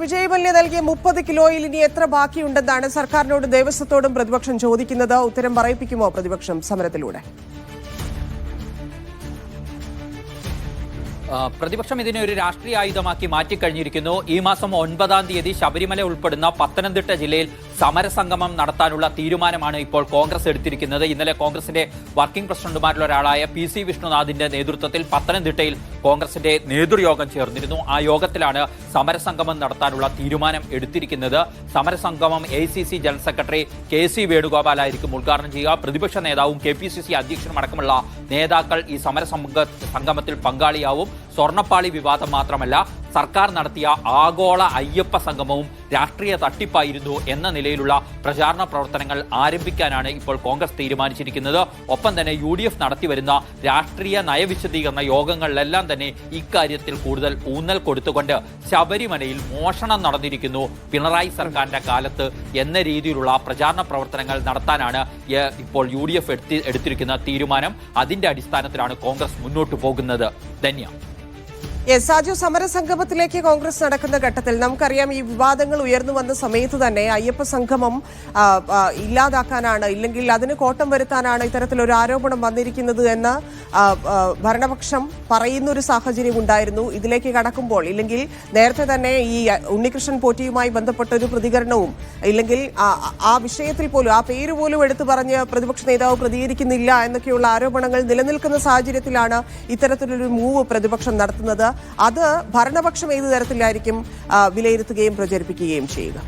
വിജയ് മല്യ നൽകിയ മുപ്പത് കിലോയിൽ ഇനി എത്ര ബാക്കിയുണ്ടെന്നാണ് സർക്കാരിനോട് ദേവസ്വത്തോടും പ്രതിപക്ഷം ചോദിക്കുന്നത്. ഉത്തരം പറയിപ്പിക്കുമോ പ്രതിപക്ഷം സമരത്തിലൂടെ? പ്രതിപക്ഷം ഇതിനെ ഒരു രാഷ്ട്രീയ ആയുധമാക്കി മാറ്റിക്കഴിഞ്ഞിരിക്കുന്നു. ഈ മാസം ഒൻപതാം തീയതി ശബരിമല ഉൾപ്പെടുന്ന പത്തനംതിട്ട ജില്ലയിൽ സമരസംഗമം നടത്താനുള്ള തീരുമാനമാണ് ഇപ്പോൾ കോൺഗ്രസ് എടുത്തിരിക്കുന്നത്. ഇന്നലെ കോൺഗ്രസിന്റെ വർക്കിംഗ് പ്രസിഡന്റുമാരിൽ ഒരാളായ പി സി വിഷ്ണുനാഥിന്റെ നേതൃത്വത്തിൽ പത്തനംതിട്ടയിൽ കോൺഗ്രസിന്റെ നേതൃയോഗം ചേർന്നിരുന്നു. ആ യോഗത്തിലാണ് സമരസംഗമം നടത്താനുള്ള തീരുമാനം എടുത്തിരിക്കുന്നത്. സമരസംഗമം A C C general secretary K C വേണുഗോപാലായിരിക്കും ഉദ്ഘാടനം ചെയ്യുക. പ്രതിപക്ഷ നേതാവും കെ പി സി സി അധ്യക്ഷനും അടക്കമുള്ള നേതാക്കൾ ഈ സമരസംഗ സംഗമത്തിൽ പങ്കാളിയാവും. സ്വർണപ്പാളി വിവാദം മാത്രമല്ല സർക്കാർ നടത്തിയ ആഗോള അയ്യപ്പ സംഗമവും രാഷ്ട്രീയ തട്ടിപ്പായിരുന്നു എന്ന നിലയിലുള്ള പ്രചാരണ പ്രവർത്തനങ്ങൾ ആരംഭിക്കാനാണ് ഇപ്പോൾ കോൺഗ്രസ് തീരുമാനിച്ചിരിക്കുന്നത്. ഒപ്പം തന്നെ യു ഡി എഫ് നടത്തിവരുന്ന രാഷ്ട്രീയ നയവിശദീകരണ യോഗങ്ങളിലെല്ലാം തന്നെ ഇക്കാര്യത്തിൽ കൂടുതൽ ഊന്നൽ കൊടുത്തുകൊണ്ട് ശബരിമലയിൽ മോഷണം നടന്നിരിക്കുന്നു. പിണറായി സർക്കാരിന്റെ കാലത്ത് എന്ന രീതിയിലുള്ള പ്രചാരണ പ്രവർത്തനങ്ങൾ നടത്താനാണ് ഇപ്പോൾ യു ഡി എഫ് എടുത്തി എടുത്തിരിക്കുന്ന തീരുമാനം. അതിന്റെ അടിസ്ഥാനത്തിലാണ് കോൺഗ്രസ് മുന്നോട്ട് പോകുന്നത്. ധന്യ സാജു സമരസംഗമത്തിലേക്ക് കോൺഗ്രസ് നടക്കുന്ന ഘട്ടത്തിൽ നമുക്കറിയാം ഈ വിവാദങ്ങൾ ഉയർന്നു വന്ന സമയത്ത് തന്നെ അയ്യപ്പ സംഗമം ഇല്ലാതാക്കാനാണ് ഇല്ലെങ്കിൽ അതിന് കോട്ടം വരുത്താനാണ് ഇത്തരത്തിലൊരു ആരോപണം വന്നിരിക്കുന്നത് എന്ന് ഭരണപക്ഷം പറയുന്ന ഒരു സാഹചര്യം ഉണ്ടായിരുന്നു. ഇതിലേക്ക് കടക്കുമ്പോൾ ഇല്ലെങ്കിൽ നേരത്തെ തന്നെ ഈ ഉണ്ണികൃഷ്ണൻ പോറ്റിയുമായി ബന്ധപ്പെട്ട ഒരു പ്രതികരണവും ഇല്ലെങ്കിൽ ആ വിഷയത്തിൽ പോലും ആ പേര് പോലും എടുത്തു പറഞ്ഞ് പ്രതിപക്ഷ നേതാവ് പ്രതികരിക്കുന്നില്ല എന്നൊക്കെയുള്ള ആരോപണങ്ങൾ നിലനിൽക്കുന്ന സാഹചര്യത്തിലാണ് ഇത്തരത്തിലൊരു മൂവ് പ്രതിപക്ഷം നടത്തുന്നത്. അത് ഭരണപക്ഷം ഏത് തരത്തിലായിരിക്കും വിലയിരുത്തുകയും പ്രചരിപ്പിക്കുകയും ചെയ്യുക?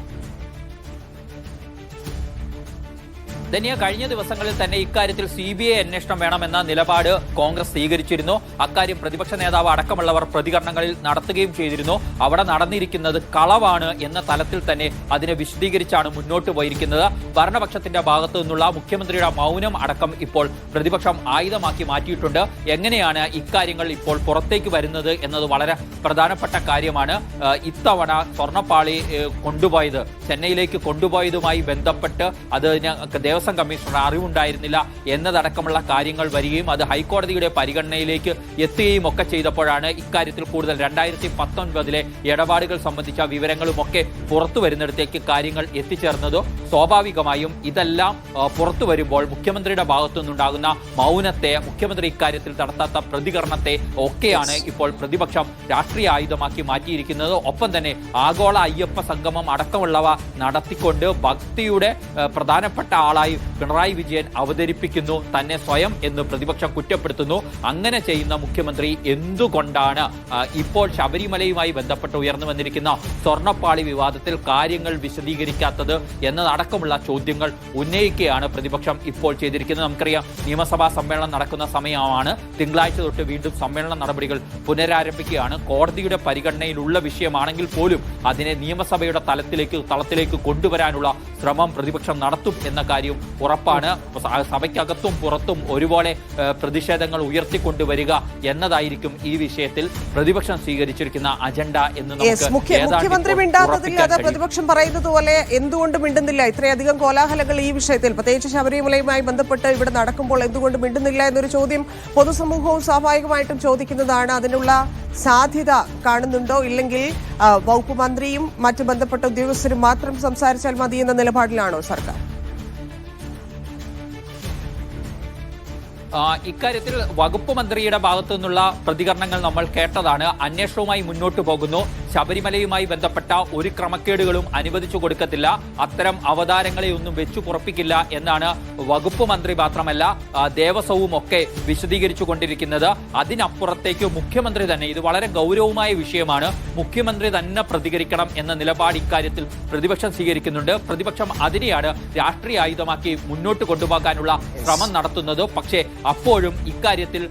ധന്യ കഴിഞ്ഞ ദിവസങ്ങളിൽ തന്നെ ഇക്കാര്യത്തിൽ സി ബി ഐ അന്വേഷണം വേണമെന്ന നിലപാട് കോൺഗ്രസ് സ്വീകരിച്ചിരുന്നു. അക്കാര്യം പ്രതിപക്ഷ നേതാവ് അടക്കമുള്ളവർ പ്രതികരണങ്ങളിൽ നടത്തുകയും ചെയ്തിരുന്നു. അവിടെ നടന്നിരിക്കുന്നത് കളവാണ് എന്ന തലത്തിൽ തന്നെ അതിനെ വിശദീകരിച്ചാണ് മുന്നോട്ട് പോയിരിക്കുന്നത്. ഭരണപക്ഷത്തിന്റെ ഭാഗത്തു നിന്നുള്ള മുഖ്യമന്ത്രിയുടെ മൗനം അടക്കം ഇപ്പോൾ പ്രതിപക്ഷം ആയുധമാക്കി മാറ്റിയിട്ടുണ്ട്. എങ്ങനെയാണ് ഇക്കാര്യങ്ങൾ ഇപ്പോൾ പുറത്തേക്ക് വരുന്നത് എന്നത് വളരെ പ്രധാനപ്പെട്ട കാര്യമാണ്. ഇത്തവണ സ്വർണപ്പാളി കൊണ്ടുപോയത് ചെന്നൈയിലേക്ക് കൊണ്ടുപോയതുമായി ബന്ധപ്പെട്ട് അത് ദേവസ്വം കമ്മീഷണർ അറിവുണ്ടായിരുന്നില്ല. എന്നതടക്കമുള്ള കാര്യങ്ങൾ വരികയും അത് ഹൈക്കോടതിയുടെ പരിഗണനയിലേക്ക് എത്തുകയും ഒക്കെ ചെയ്തപ്പോഴാണ് ഇക്കാര്യത്തിൽ കൂടുതൽ രണ്ടായിരത്തി പത്തൊൻപതിലെ ഇടപാടുകൾ സംബന്ധിച്ച വിവരങ്ങളുമൊക്കെ പുറത്തു വരുന്നിടത്തേക്ക് കാര്യങ്ങൾ എത്തിച്ചേർന്നത് സ്വാഭാവികമായും ഇതെല്ലാം പുറത്തു വരുമ്പോൾ മുഖ്യമന്ത്രിയുടെ ഭാഗത്തു നിന്നുണ്ടാകുന്ന മൗനത്തെ മുഖ്യമന്ത്രി ഇക്കാര്യത്തിൽ നടത്താത്ത പ്രതികരണത്തെ ഒക്കെയാണ് ഇപ്പോൾ പ്രതിപക്ഷം രാഷ്ട്രീയ ആയുധമാക്കി മാറ്റിയിരിക്കുന്നത്. ഒപ്പം തന്നെ ആഗോള അയ്യപ്പ സംഗമം അടക്കമുള്ളവ നടത്തിക്കൊണ്ട് ഭക്തിയുടെ പ്രധാനപ്പെട്ട ആളായി പിണറായി വിജയൻ അവതരിപ്പിക്കുന്നു തന്നെ സ്വയം എന്ന് പ്രതിപക്ഷം കുറ്റപ്പെടുത്തുന്നു. അങ്ങനെ ചെയ്യുന്ന മുഖ്യമന്ത്രി എന്തുകൊണ്ടാണ് ഇപ്പോൾ ശബരിമലയുമായി ബന്ധപ്പെട്ട് ഉയർന്നു വന്നിരിക്കുന്ന സ്വർണപ്പാളി വിവാദത്തിൽ കാര്യങ്ങൾ വിശദീകരിക്കാത്തത് എന്നതടക്കമുള്ള ചോദ്യങ്ങൾ ഉന്നയിക്കുകയാണ് പ്രതിപക്ഷം ഇപ്പോൾ ചെയ്തിരിക്കുന്നത്. നമുക്കറിയാം നിയമസഭാ സമ്മേളനം നടക്കുന്ന സമയമാണ്. തിങ്കളാഴ്ച തൊട്ട് വീണ്ടും സമ്മേളന നടപടികൾ പുനരാരംഭിക്കുകയാണ്. കോടതിയുടെ പരിഗണനയിലുള്ള വിഷയമാണെങ്കിൽ പോലും അതിനെ നിയമസഭയുടെ തലത്തിലേക്ക് തളത്തിലേക്ക് കൊണ്ടുവരാനുള്ള ശ്രമം പ്രതിപക്ഷം നടത്തും എന്ന കാര്യം ഉറപ്പാണ്. സഭയ്ക്കകത്തും പുറത്തും ഒരുപോലെ പ്രതിഷേധങ്ങൾ ഉയർത്തിക്കൊണ്ടുവരിക എന്നതായിരിക്കും ഈ വിഷയത്തിൽ പ്രതിപക്ഷം സ്വീകരിച്ചിരിക്കുന്ന അജണ്ട എന്ന് മുഖ്യമന്ത്രി മിണ്ടാത്തതിൽ അത് പ്രതിപക്ഷം പറയുന്നത് പോലെ എന്തുകൊണ്ട് മിണ്ടുന്നില്ല? ഇത്രയധികം കോലാഹലങ്ങൾ ഈ വിഷയത്തിൽ. പ്രത്യേകിച്ച് ശബരിമലയുമായി ബന്ധപ്പെട്ട് ഇവിടെ നടക്കുമ്പോൾ എന്തുകൊണ്ട് മിണ്ടുന്നില്ല എന്നൊരു ചോദ്യം പൊതുസമൂഹവും സ്വാഭാവികമായിട്ടും ചോദിക്കുന്നതാണ്. അതിനുള്ള സാധ്യത കാണുന്നുണ്ടോ? ഇല്ലെങ്കിൽ വകുപ്പ് മന്ത്രിയും മറ്റ് ബന്ധപ്പെട്ട ഉദ്യോഗസ്ഥരും മാത്രം സംസാരിച്ചാൽ മതി എന്ന നിലപാടിലാണോ സർക്കാർ? ഇക്കാര്യത്തിൽ വകുപ്പ് മന്ത്രിയുടെ ഭാഗത്തു നിന്നുള്ള പ്രതികരണങ്ങൾ നമ്മൾ കേട്ടതാണ്. അന്വേഷണവുമായി മുന്നോട്ട് പോകുന്നു. ശബരിമലയുമായി ബന്ധപ്പെട്ട ഒരു ക്രമക്കേടുകളും അനുവദിച്ചു കൊടുക്കത്തില്ല. അത്തരം അവതാരങ്ങളെ ഒന്നും വെച്ചു പുറപ്പിക്കില്ല എന്നാണ് വകുപ്പ് മന്ത്രി മാത്രമല്ല ദേവസ്വവും ഒക്കെ വിശദീകരിച്ചു കൊണ്ടിരിക്കുന്നത്. അതിനപ്പുറത്തേക്ക് മുഖ്യമന്ത്രി തന്നെ ഇത് വളരെ ഗൗരവമായ വിഷയമാണ് മുഖ്യമന്ത്രി തന്നെ പ്രതികരിക്കണം എന്ന നിലപാട് ഇക്കാര്യത്തിൽ പ്രതിപക്ഷം സ്വീകരിക്കുന്നുണ്ട്. പ്രതിപക്ഷം അതിനെയാണ് രാഷ്ട്രീയ ആയുധമാക്കി മുന്നോട്ട് കൊണ്ടുപോകാനുള്ള ശ്രമം നടത്തുന്നത്. പക്ഷേ അപ്പോഴും ഇക്കാര്യത്തിൽ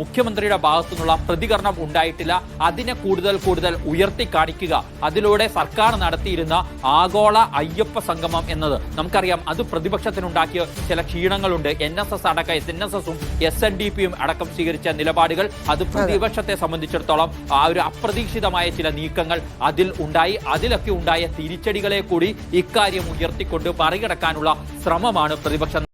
മുഖ്യമന്ത്രിയുടെ ഭാഗത്തു നിന്നുള്ള പ്രതികരണം ഉണ്ടായിട്ടില്ല. അതിനെ കൂടുതൽ കൂടുതൽ ഉയർത്തി കാണിക്കുക. അതിലൂടെ സർക്കാർ നടത്തിയിരുന്ന ആഗോള അയ്യപ്പ സംഗമം എന്നത് നമുക്കറിയാം അത് പ്രതിപക്ഷത്തിനുണ്ടാക്കിയ ചില ക്ഷീണങ്ങളുണ്ട്. എൻ എസ് എസ് അടക്കം എസ് എൻ എസ് എസും എസ് എൻ ഡി പിയും അടക്കം സ്വീകരിച്ച നിലപാടുകൾ. അത്. പ്രതിപക്ഷത്തെ സംബന്ധിച്ചിടത്തോളം ആ ഒരു അപ്രതീക്ഷിതമായ ചില നീക്കങ്ങൾ അതിൽ ഉണ്ടായി. അതിലൊക്കെ ഉണ്ടായ തിരിച്ചടികളെ കൂടി ഇക്കാര്യം ഉയർത്തിക്കൊണ്ട് മറികടക്കാനുള്ള ശ്രമമാണ് പ്രതിപക്ഷം